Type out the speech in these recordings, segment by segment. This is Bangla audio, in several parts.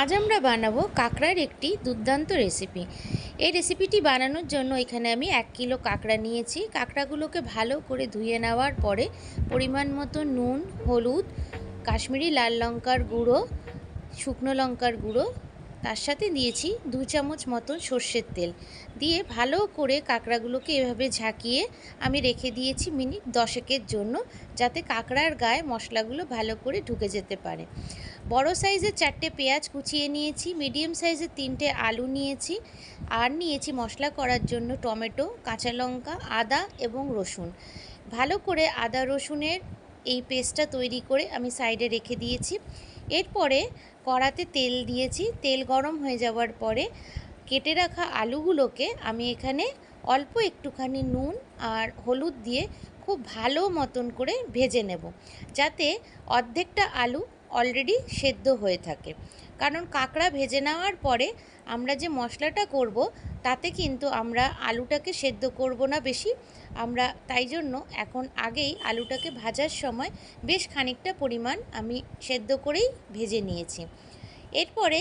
আজ আমরা বানাবো কাঁকড়ার একটি দুর্দান্ত রেসিপি এই রেসিপিটি বানানোর জন্য এখানে আমি এক কিলো কাঁকড়া নিয়েছি। কাঁকড়াগুলোকে ভালো করে ধুয়ে নেওয়ার পরে পরিমাণ মতো নুন, হলুদ, কাশ্মীরি লাল লঙ্কার গুঁড়ো, শুকনো লঙ্কার গুঁড়ো তার সাথে দিয়েছি দু চামচ মতন সর্ষের তেল। দিয়ে ভালো করে কাঁকড়াগুলোকে এভাবে ঝাঁকিয়ে আমি রেখে দিয়েছি মিনিট দশেকের জন্য, যাতে কাঁকড়ার গায়ে মশলাগুলো ভালো করে ঢুকে যেতে পারে। বড় সাইজের চারটে পেঁয়াজ কুচিয়ে নিয়েছি, মিডিয়াম সাইজের তিনটে আলু নিয়েছি, আর নিয়েছি মশলা করার জন্য টমেটো, কাঁচা লঙ্কা, আদা এবং রসুন। ভালো করে আদা রসুনের এই পেস্টটা তৈরি করে আমি সাইডে রেখে দিয়েছি। এরপরে কড়াতে তেল দিয়েছি, তেল গরম হয়ে যাওয়ার পরে কেটে রাখা আলুগুলোকে আমি এখানে অল্প একটুখানি নুন আর হলুদ দিয়ে খুব ভালো মতন করে ভেজে নেব। যাতে অর্ধেকটা আলু অলরেডি সেদ্ধ হয়ে থাকে। কারণ কাঁকড়া ভেজে নেওয়ার পরে আমরা যে মশলাটা করব, তাতে কিন্তু আমরা আলুটাকে সেদ্ধ করব না বেশি। আমরা তাই জন্য এখন আগেই আলুটাকে ভাজার সময় বেশ খানিকটা পরিমাণ আমি সেদ্ধ করেই ভেজে নিয়েছি। এরপরে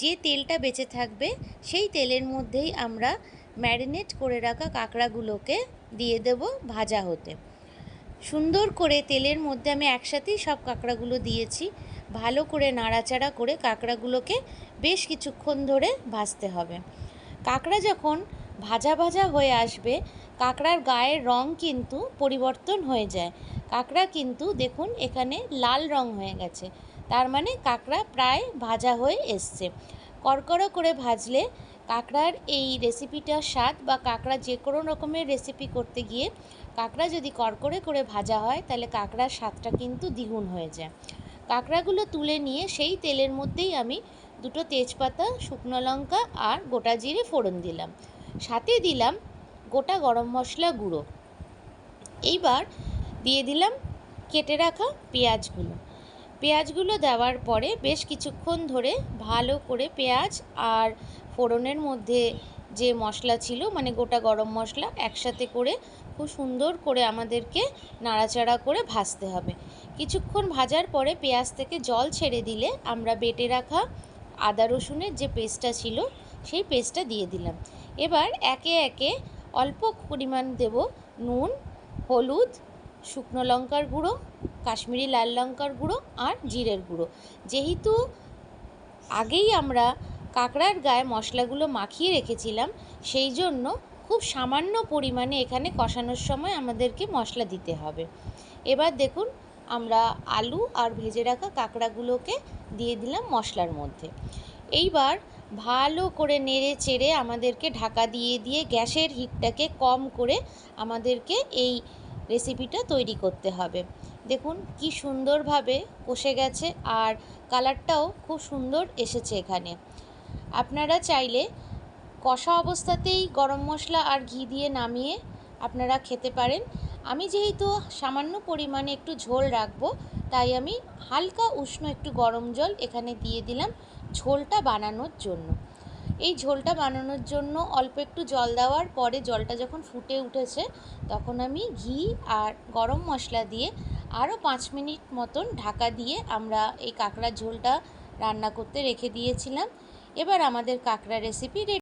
যে তেলটা বেঁচে থাকবে, সেই তেলের মধ্যেই আমরা ম্যারিনেট করে রাখা কাঁকড়াগুলোকে দিয়ে দেব ভাজা হতে। সুন্দর করে তেলের মধ্যে আমি একসাথেই সব কাঁকড়াগুলো দিয়েছি। ভালো করে নাড়াচাড়া করে কাঁকড়াগুলোকে বেশ কিছুক্ষণ ধরে ভাজতে হবে। কাঁকড়া যখন ভাজা ভাজা হয়ে আসবে, কাঁকড়ার গায়ের রং কিন্তু পরিবর্তন হয়ে যায়। কাঁকড়া কিন্তু দেখুন এখানে লাল রং হয়ে গেছে। তার মানে কাঁকড়া প্রায় ভাজা হয়ে এসছে। কড়কড়ো করে ভাজলে কাঁকড়ার এই রেসিপিটার স্বাদ বা কাঁকড়া যে কোনো রকমের রেসিপি করতে গিয়ে কাঁকড়া যদি কড়কড়ে করে ভাজা হয়, তাহলে কাঁকড়ার স্বাদটা কিন্তু দ্বিগুণ হয়ে যায়। কাঁকড়াগুলো তুলে নিয়ে সেই তেলের মধ্যেই আমি দুটো তেজপাতা, শুকনো লঙ্কা আর গোটা জিরে ফোড়ন দিলাম। সাথে দিলাম গোটা গরম মশলা গুঁড়ো। এইবার দিয়ে দিলাম কেটে রাখা পেঁয়াজগুলো। পেঁয়াজগুলো দেওয়ার পরে বেশ কিছুক্ষণ ধরে ভালো করে পেঁয়াজ আর ফোড়নের মধ্যে যে মশলা ছিল মানে গোটা গরম মশলা একসাথে করে খুব সুন্দর করে আমাদেরকে নাড়াচাড়া করে ভাজতে হবে। কিছুক্ষণ ভাজার পরে পেঁয়াজ থেকে জল ছেড়ে দিলে আমরা বেটে রাখা আদা রসুনের যে পেস্টটা ছিল, সেই পেস্টটা দিয়ে দিলাম। এবার একে একে অল্প পরিমাণ দেব নুন, হলুদ, শুকনো লঙ্কার গুঁড়ো, কাশ্মীরি লাল লঙ্কার গুঁড়ো আর জিরের গুঁড়ো। যেহেতু আগেই আমরা কাঁকড়ার গায়ে মশলাগুলো মাখিয়ে রেখেছিলাম, সেই জন্য খুব সামান্য পরিমাণে এখানে কষানোর সময় আমাদেরকে মশলা দিতে হবে। এবার দেখুন, আমরা আলু আর ভেজে রাখা কাঁকড়াগুলোকে দিয়ে দিলাম মশলার মধ্যে। এইবার ভালো করে নেড়ে চেড়ে আমাদেরকে ঢাকা দিয়ে দিয়ে গ্যাসের হিটটাকে কম করে আমাদেরকে এই রেসিপিটা তৈরি করতে হবে। দেখুন, কি সুন্দরভাবে কষে গেছে আর কালারটাও খুব সুন্দর এসেছে এখানে। আপনারা চাইলে কষা অবস্থাতেই গরম মশলা আর ঘি দিয়ে নামিয়ে আপনারা খেতে পারেন। আমি যেহেতু সামান্য পরিমাণে একটু ঝোল রাখব, তাই আমি হালকা উষ্ণ একটু গরম জল এখানে দিয়ে দিলাম ঝোলটা বানানোর জন্য। এই ঝোলটা বানানোর জন্য অল্প একটু জল দেওয়ার পরে জলটা যখন ফুটে উঠেছে, তখন আমি ঘি আর গরম মশলা দিয়ে আরও পাঁচ মিনিট মতন ঢাকা দিয়ে আমরা এই কাঁকড়ার ঝোলটা রান্না করতে রেখে দিয়েছিলাম। এবার আমাদের কাঁকড়া রেসিপি